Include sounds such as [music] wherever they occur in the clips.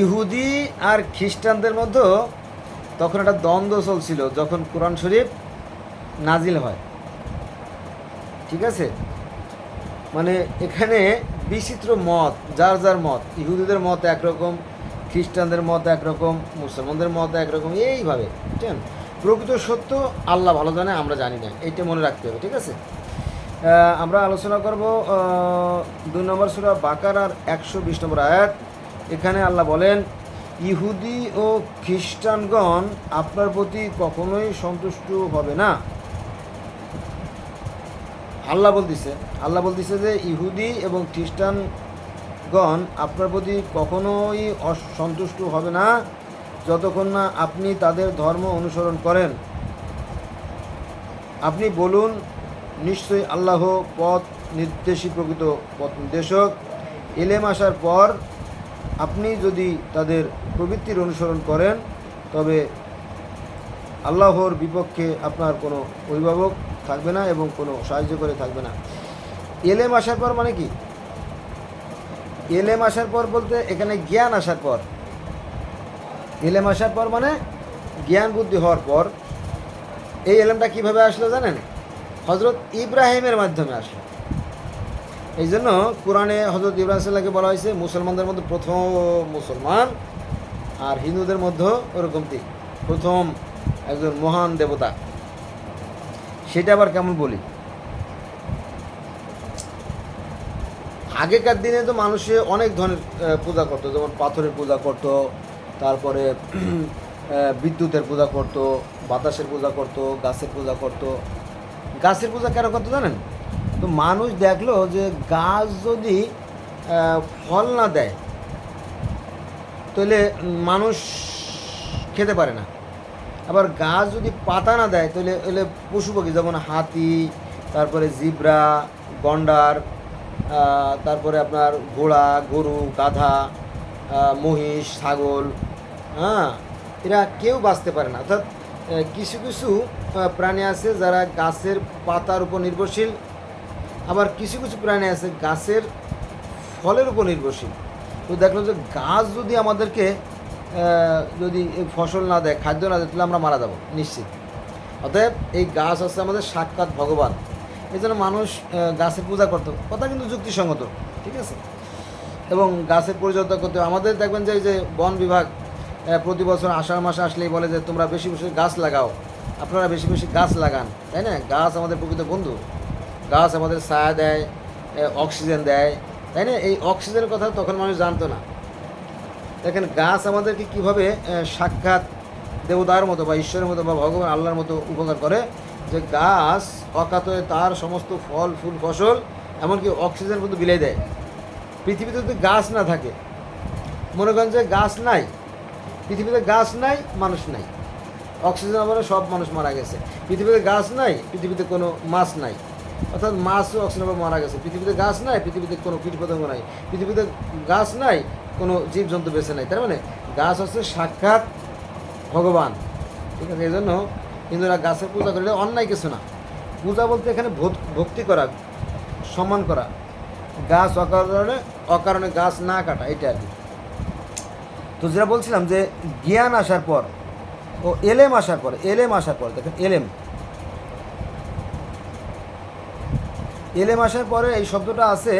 ইহুদি আর খ্রিস্টানদের মধ্যে তখন একটা দ্বন্দ্ব চলছিল যখন কোরআন শরীফ নাজিল হয়। ঠিক আছে? মানে এখানে বিচিত্র মত, যার যার মত, ইহুদিদের মত একরকম, খ্রিস্টানদের মত একরকম, মুসলমানদের মত একরকম, এইভাবে বুঝছেন প্রকৃত সত্য আল্লাহ ভালো জানে, আমরা জানি না, এটা মনে রাখতে হবে, ঠিক আছে? আমরা আলোচনা করব দুই নম্বর সুরা বাকার আর একশো বিশ নম্বর আয়াত। এখানে আল্লাহ বলেন, ইহুদি ও খ্রিস্টানগণ আপনার প্রতি কখনোই সন্তুষ্ট হবে না। আল্লাহ বলতেছে আল্লাহ বলতেছে যে ইহুদি এবং খ্রিস্টানগণ আপনার প্রতি কখনোই অসন্তুষ্ট হবে না, যতক্ষণ না আপনি তাদের ধর্ম অনুসরণ করেন। আপনি বলুন, নিশ্চয়ই আল্লাহ পথ নির্দেশী প্রকৃত পথ নির্দেশক। এলেম আসার পর আপনি যদি তাদের প্রবৃত্তির অনুসরণ করেন, তবে আল্লাহর বিপক্ষে আপনার কোনো অভিভাবক থাকবে না এবং কোনো সাহায্য করে থাকবে না। এলেম আসার পর মানে কি? এলেম আসার পর বলতে এখানে জ্ঞান আসার পর। এলেম আসার পর মানে জ্ঞান বুদ্ধি হওয়ার পর। এই এলেমটা কীভাবে আসলো জানেন? হজরত ইব্রাহিমের মাধ্যমে আসলো। এই জন্য কোরআনে হজরত ইব্রাহিম সাল্লাহকে বলা হয়েছে, মুসলমানদের মধ্যে প্রথম মুসলমান আর হিন্দুদের মধ্যেও ওরকম ঠিক প্রথম একজন মহান দেবতা। সেটা আবার কেমন বলি? আগেকার দিনে তো মানুষে অনেক ধরনের পূজা করতো, যেমন পাথরের পূজা করতো, তারপরে [clears throat] বিদ্যুতের পূজা করতো, বাতাসের পূজা করতো, গাছের পূজা করতো। গাছের পূজা কেন করতো জানেন? তো মানুষ দেখল যে গাছ যদি ফল না দেয়, তাহলে মানুষ খেতে পারে না। আবার গাছ যদি পাতা না দেয়, তাহলে এলে পশু পাখি, যেমন হাতি, তারপরে জিব্রা, গন্ডার তারপরে আপনার ঘোড়া, গরু, গাধা মহিষ, ছাগল হ্যাঁ এরা কেউ বাঁচতে পারে না। অর্থাৎ কিছু কিছু প্রাণী আছে যারা গাছের পাতার উপর নির্ভরশীল। আবার কিছু কিছু প্রাণী আছে, গাছের ফলের উপর নির্ভরশীল। তো দেখল যে গাছ যদি আমাদেরকে যদি ফসল না দেয়, খাদ্য না দেয়, তাহলে আমরা মারা যাব, নিশ্চিত। অতএব এই গাছ হচ্ছে আমাদের সাক্ষাৎ ভগবান। এই জন্য মানুষ গাছের পূজা করতো। কথা কিন্তু যুক্তিসঙ্গত, ঠিক আছে? এবং গাছের পরিচর্যা করতে। আমাদের দেখবেন যে এই যে বন বিভাগ প্রতি বছর আষাঢ় মাসে আসলেই বলে যে, তোমরা বেশি বেশি গাছ লাগাও। আপনারা বেশি বেশি গাছ লাগান। তাই না? গাছ আমাদের প্রকৃত বন্ধু। গাছ আমাদের ছায়া দেয় অক্সিজেন দেয়। তাই না? এই অক্সিজেনের কথা তখন মানুষ জানতো না। দেখেন, গাছ আমাদেরকে কীভাবে সাক্ষাৎ দেবতার মতো বা ঈশ্বরের মতো বা ভগবান আল্লাহর মতো উপকার করে যে গাছ অকাতয়ে তার সমস্ত ফল, ফুল, ফসল, এমনকি অক্সিজেন কিন্তু বিলাই দেয়। পৃথিবীতে যদি গাছ না থাকে, মনে করেন যে গাছ নাই, পৃথিবীতে গাছ নাই, মানুষ নাই। অক্সিজেন অভাবে সব মানুষ মারা গেছে। পৃথিবীতে গাছ নাই, পৃথিবীতে কোনো মাছ নাই। অর্থাৎ মাছ অক্সিজেন অভাবে মারা গেছে। পৃথিবীতে গাছ নাই, পৃথিবীতে কোনো কীটপতঙ্গ নাই। পৃথিবীতে গাছ নাই, কোনো জীবজন্তু বেঁচে নাই। তার মানে গাছ হচ্ছে সাক্ষাৎ ভগবান। ঠিক আছে এই জন্য হিন্দুরা গাছের পূজা করলে অন্যায় কিছু না। পূজা বলতে এখানে ভক্তি করা, সম্মান করা। গাছ অকারণে অকারণে গাছ না কাটা এটা আর কি। তো যেটা বলছিলাম যে জ্ঞান আসার পর ও এলেম আসার পর, এলেম আসার পর, দেখেন এলেম। এলেম আসার পরে এই শব্দটা আছে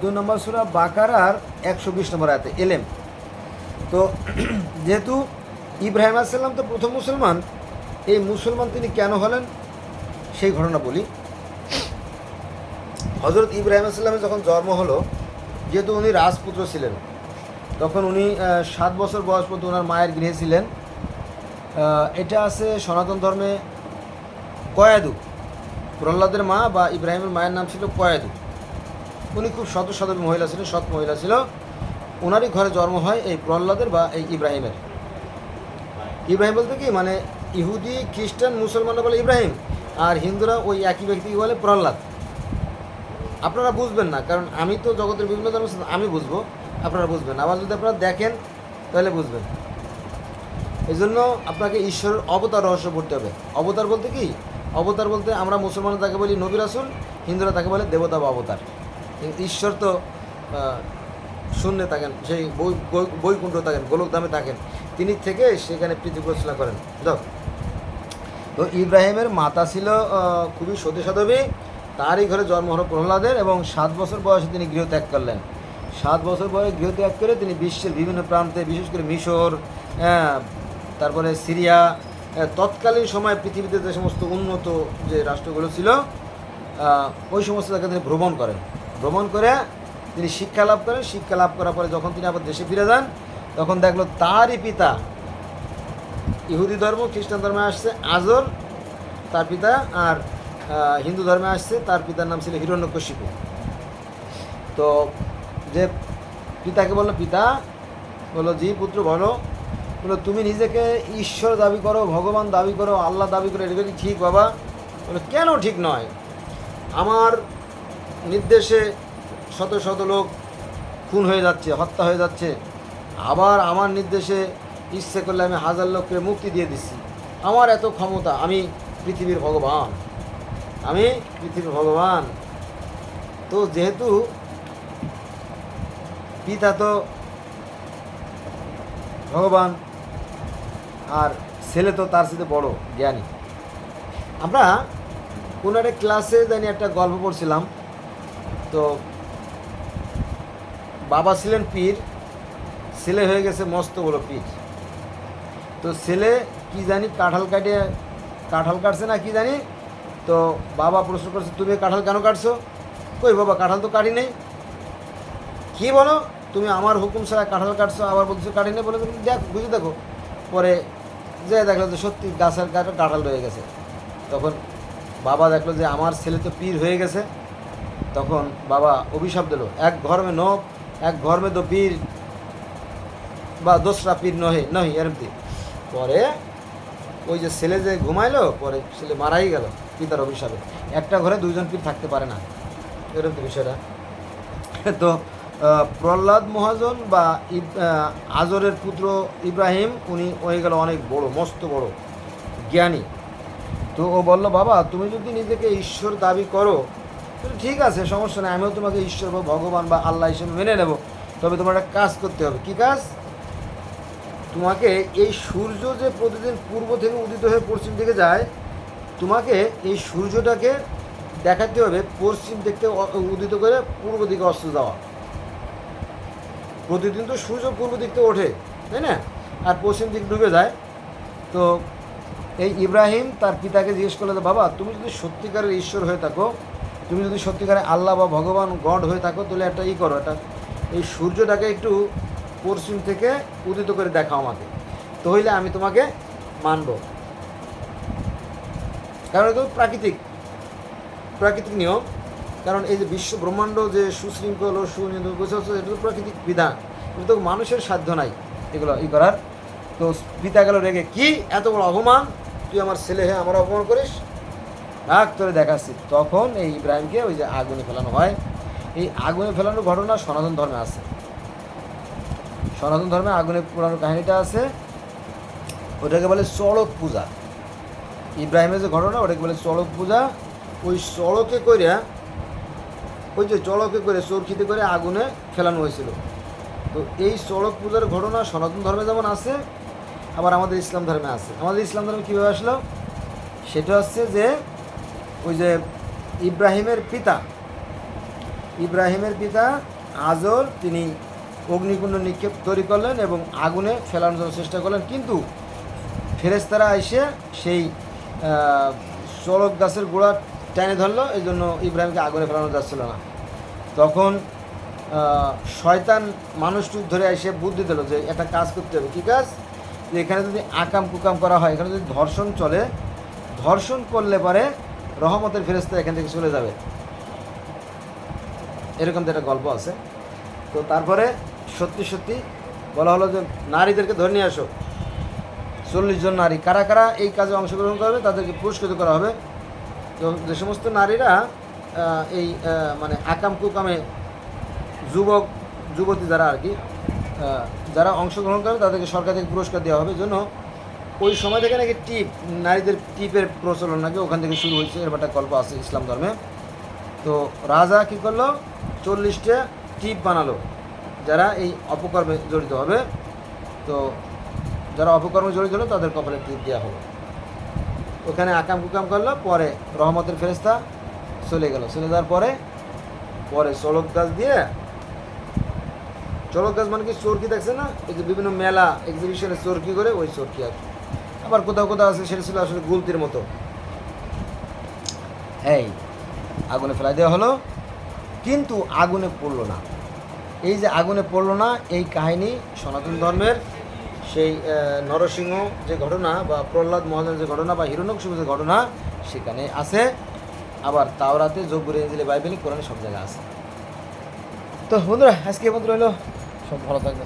দুই নম্বর সুরা বাকারার একশো বিশ নম্বর আয়াতে, এলেম। তো [clears throat] যেহেতু ইব্রাহিম আসসালাম তো প্রথম মুসলমান, এই মুসলমান তিনি কেন হলেন? সেই ঘটনা বলি। হজরত ইব্রাহিম আসসালামের যখন জন্ম হলো, যেহেতু উনি রাজপুত্র ছিলেন, তখন উনি সাত বছর বয়স পর্যন্ত ওনার মায়ের গৃহে ছিলেন। এটা আছে সনাতন ধর্মে কয়াদু। প্রহ্লাদের মা বা ইব্রাহিমের মায়ের নাম ছিল কয়াদু উনি খুব শত শত মহিলা ছিলেন সৎ মহিলা ছিল। ওনারই ঘরে জন্ম হয় এই প্রহ্লাদের বা এই ইব্রাহিমের। ইব্রাহিম বলতে কি? মানে ইহুদি, খ্রিস্টান, মুসলমানরা বলে ইব্রাহিম, আর হিন্দুরা ওই একই ব্যক্তিকে বলে? প্রহ্লাদ। আপনারা বুঝবেন না, কারণ আমি তো জগতের বিভিন্ন ধর্ম আমি বুঝব, আপনারা বুঝবেন আবার যদি আপনারা দেখেন, তাহলে বুঝবেন। এই জন্য আপনাকে ঈশ্বরের অবতার রহস্য পড়তে হবে। অবতার বলতে কি? অবতার বলতে আমরা মুসলমানরা তাকে বলি নবী রাসুল, হিন্দুরা তাকে বলে দেবতা বা অবতার। ঈশ্বর তো শূন্যে থাকেন, সেই বৈকুণ্ঠ থাকেন, গোলকধামে থাকেন। তিনি থেকে সেখানে পৃথিবী রচনা করেন। যাও তো ইব্রাহিমের মাতা ছিল খুবই সতী সাধবী তারই ঘরে জন্ম হলো প্রহ্লাদের এবং সাত বছর বয়সে তিনি গৃহত্যাগ করলেন। সাত বছর বয়সে গৃহত্যাগ করে তিনি বিশ্বের বিভিন্ন প্রান্তে, বিশেষ করে মিশর তারপরে সিরিয়া তৎকালীন সময় পৃথিবীতে যে সমস্ত উন্নত যে রাষ্ট্রগুলো ছিল ওই সমস্ত জায়গায় তিনি ভ্রমণ করেন। ভ্রমণ করে তিনি শিক্ষা লাভ করেন। শিক্ষা লাভ করার পরে যখন তিনি আবার দেশে ফিরে যান, তখন দেখল তারই পিতা, ইহুদি ধর্ম, খ্রিস্টান ধর্মে আসছে, আজর তার পিতা, আর হিন্দু ধর্মে আসছে, তার পিতার নাম ছিল হিরণ্যকশিপু। তো যে পিতাকে বলল, পিতা, বলল, জি পুত্র, বলো বলল তুমি নিজেকে ঈশ্বর দাবি করো, ভগবান দাবি করো, আল্লাহ দাবি করো, এটা কি ঠিক বাবা? বলল কেন ঠিক নয়? আমার নির্দেশে শত শত লোক খুন হয়ে যাচ্ছে, হত্যা হয়ে যাচ্ছে। আবার আমার নির্দেশে ইচ্ছে করলে আমি হাজার লোককে মুক্তি দিয়ে দিচ্ছি। আমার এত ক্ষমতা, আমি পৃথিবীর ভগবান। আমি পৃথিবীর ভগবান। তো যেহেতু পিতা তো ভগবান আর ছেলে তো তার সাথে বড়, জ্ঞানী। আমরা কোনো একটা ক্লাসে জানি একটা গল্প পড়ছিলাম। তো বাবা ছিলেন পীর, ছেলে হয়ে গেছে মস্ত বড় পীর। তো ছেলে কি জানি কাঁঠাল কাটিয়ে কাঁঠাল কাটছে না কি জানি? তো বাবা প্রশ্ন করছে, তুমি কাঁঠাল কেন কাটছো? কই বাবা, কাঁঠাল তো কাটি নেই। কী বলো? তুমি আমার হুকুম ছাড়া কাঁঠাল কাটছো, আবার বলছো কাটি নেই বলে তুমি দেখ, বুঝে দেখো। পরে যে দেখল যে সত্যি গাছের কাঠে কাঁঠাল রয়ে গেছে। তখন বাবা দেখল যে আমার ছেলে তো পীর হয়ে গেছে। তখন বাবা অভিশাপ দিল, এক ঘরমে ন এক ঘরমে তো পীর, বা দোসরা পীর নহে, নহি, এরমতি। পরে ওই যে ছেলে যে ঘুমাইলো, পরে ছেলে মারাই গেল পিতার অভিশাপে। একটা ঘরে দুইজন পীর থাকতে পারে না এরকম বিষয়টা। তো প্রহ্লাদ মহাজন বা আজরের পুত্র ইব্রাহিম, উনি হয়ে গেল অনেক বড়, মস্ত বড়, জ্ঞানী। তো ও বলল, বাবা, তুমি যদি নিজেকে ঈশ্বর দাবি করো ঠিক আছে, সমস্যা নেই, আমিও তোমাকে ঈশ্বর বা ভগবান বা আল্লাহ হিসেবে মেনে নেব। তবে তোমার একটা কাজ করতে হবে। কী কাজ? তোমাকে এই সূর্য যে প্রতিদিন পূর্ব থেকে উদিত হয়ে পশ্চিম দিকে যায়, তোমাকে এই সূর্যটাকে দেখাতে হবে পশ্চিম থেকে উদিত করে পূর্ব দিকে অস্ত যাওয়া। প্রতিদিন তো সূর্য পূর্ব দিক থেকে ওঠে, তাই না? আর পশ্চিম দিক ডুবে যায়। তো এই ইব্রাহিম তার পিতাকে জিজ্ঞেস করলে, বাবা, তুমি যদি সত্যিকারের ঈশ্বর হয়ে থাকো, তুমি যদি সত্যিকারের আল্লাহ বা ভগবান, গড হয়ে থাকো, তাহলে একটা ই করো, একটা এই সূর্যটাকে একটু পশ্চিম থেকে উদিত করে দেখাও আমাকে। তো হইলে আমি তোমাকে মানব। কারণ তো প্রাকৃতিক প্রাকৃতিক নিয়ম। কারণ এই যে বিশ্ব ব্রহ্মাণ্ড যে সুশৃঙ্খল সুনিয়ন্ত্রণ এটা তো প্রাকৃতিক বিধান। এটা তো মানুষের সাধ্য নাই এগুলো ই করার। তো পিতা গেল রেগে কি? এত বড় অপমান? তুই আমার ছেলে হয়ে আমার অপমান করিস? রাগ তোরে দেখাচ্ছি। তখন এই ইব্রাহিমকে ওই যে আগুনে ফেলানো হয়। এই আগুনে ফেলানোর ঘটনা সনাতন ধর্মে আছে। সনাতন ধর্মে আগুনে পোড়ানোর কাহিনীটা আছে, ওটাকে বলে চড়ক পূজা। ইব্রাহিমের যে ঘটনা, ওটাকে বলে চড়ক পূজা। ওই চড়কে করে ওই যে চড়কে করে চরখিতে করে আগুনে ফেলানো হয়েছিল। তো এই চড়ক পূজার ঘটনা সনাতন ধর্মে যেমন আছে, আবার আমাদের ইসলাম ধর্মে আছে। আমাদের ইসলাম ধর্মে কীভাবে আসলো? সেটা হচ্ছে যে, ওই যে ইব্রাহিমের পিতা ইব্রাহিমের পিতা আজর, তিনি অগ্নিকুণ্ড নিক্ষেপ তৈরি করলেন এবং আগুনে ফেলানোর জন্য চেষ্টা করলেন। কিন্তু ফেরেস্তারা এসে সেই চড়ক গাছের গোড়া টেনে ধরলো, এই জন্য ইব্রাহিমকে আগুনে ফেলানো যাচ্ছিল না। তখন শয়তান মানুষটুক ধরে এসে বুদ্ধি দিল যে, একটা কাজ করতে হবে। কী কাজ? যে এখানে যদি আকাম কুকাম করা হয়, এখানে যদি ধর্ষণ চলে, ধর্ষণ করলে পরে রহমতের ফেরেস্তা এখান থেকে চলে যাবে। এরকম তো একটা গল্প আছে। তো তারপরে সত্যি সত্যি বলা হলো যে, নারীদেরকে ধরে নিয়ে আসো। চল্লিশ জন নারী কারা কারা এই কাজে অংশগ্রহণ করবে, তাদেরকে পুরস্কৃত করা হবে। যে সমস্ত নারীরা এই মানে আকাম কুকামে যুবক, যুবতী যারা আর কি যারা অংশগ্রহণ করে তাদেরকে সরকার থেকে পুরস্কার দেওয়া হবে। জন্য ওই সময় থেকে নাকি টিপ, নারীদের টিপের প্রচলন নাকি ওখান থেকে শুরু হয়েছে। এরকম একটা গল্প আছে ইসলাম ধর্মে। তো রাজা কী করল? চল্লিশটা টিপ বানালো, যারা এই অপকর্মে জড়িত হবে। তো যারা অপকর্মে জড়িত হলো তাদের কপালে টিপ দেওয়া হবে ওখানে আকাম কুকাম করল, পরে রহমতের ফেরেস্তা চলে গেল। চলে যাওয়ার পরে পরে চলক গাছ দিয়ে, চলক গাছ মানে কি চরকি দেখছে না? এই যে বিভিন্ন মেলা এক্সিবিশনে চরকি করে ওই চরকি আর। আবার কোথাও কোথাও আছে, সেটা ছিল আসলে গুলতির মতো। এই, আগুনে ফেলাই দেওয়া হলো, কিন্তু আগুনে পড়ল না। এই যে আগুনে পড়ল না, এই কাহিনী সনাতন ধর্মের সেই নরসিংহ যে ঘটনা বা প্রহ্লাদ মহাজন যে ঘটনা বা হিরণ্যকশিপ যে ঘটনা, সেখানে আছে। আবার তাও তাওরাতে জব্বুরে দিলে বাইবেলিক কোরআনে সব জায়গায় আছে। তো বন্ধুরা, আজকে মতো রইল। সব ভালো থাকবে